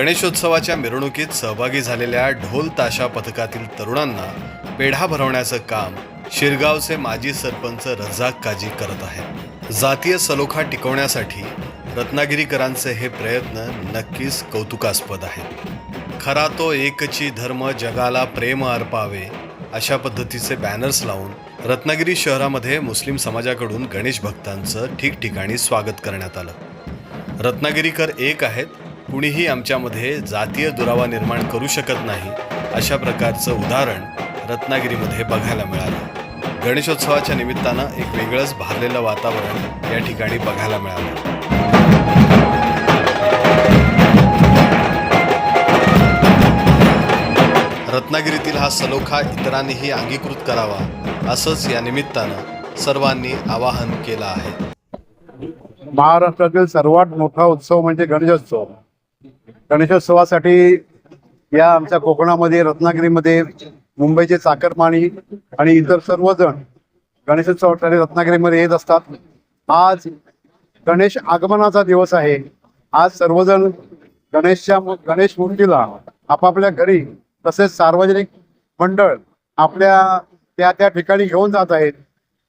गणेशोत्सवाच्या मिरवणुकीत सहभागी झालेल्या ढोल ताशा पथकातील तरुणांना पेढा भरवण्याचं काम शिरगावचे माजी सरपंच रजाक काजी करत आहेत. जातीय सलोखा टिकवण्यासाठी रत्नागिरीकरांचे हे प्रयत्न नक्कीच कौतुकास्पद आहेत. खरा तो एकची धर्म जगाला प्रेम अर्पावे अशा पद्धतीचे बॅनर्स लावून रत्नागिरी शहरामध्ये मुस्लिम समाजाकडून गणेश भक्तांचं ठिकठिकाणी स्वागत करण्यात आलं. रत्नागिरीकर एक आहेत कुणीही आमच्यामध्ये जातीय दुरावा निर्माण करू शकत नाही अशा प्रकारचं उदाहरण रत्नागिरीमध्ये बघायला मिळालं. गणेशोत्सवाच्या निमित्तानं एक वेगळंच भारलेलं वातावरण या ठिकाणी बघायला मिळालं. रत्नागिरीतील हा सलोखा इतरांनीही अंगीकृत करावा असंच या निमित्तानं सर्वांनी आवाहन केलं आहे. महाराष्ट्रातील सर्वात मोठा उत्सव म्हणजे गणेशोत्सव. गणेशोत्सवासाठी या आमच्या कोकणामध्ये रत्नागिरीमध्ये मुंबईचे चाकरमाणी आणि इतर सर्वजण गणेशोत्सवासाठी रत्नागिरीमध्ये येत असतात. आज गणेश आगमनाचा दिवस आहे. आज सर्वजण गणेशच्या गणेश मूर्तीला आपापल्या घरी तसेच सार्वजनिक मंडळ आपल्या त्या त्या ठिकाणी घेऊन जात आहेत.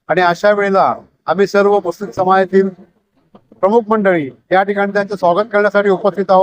आणि अशा वेळेला आम्ही सर्व मुस्लिम समाजातील प्रमुख मंडळी या ठिकाणी त्यांचं स्वागत करण्यासाठी उपस्थित आहोत.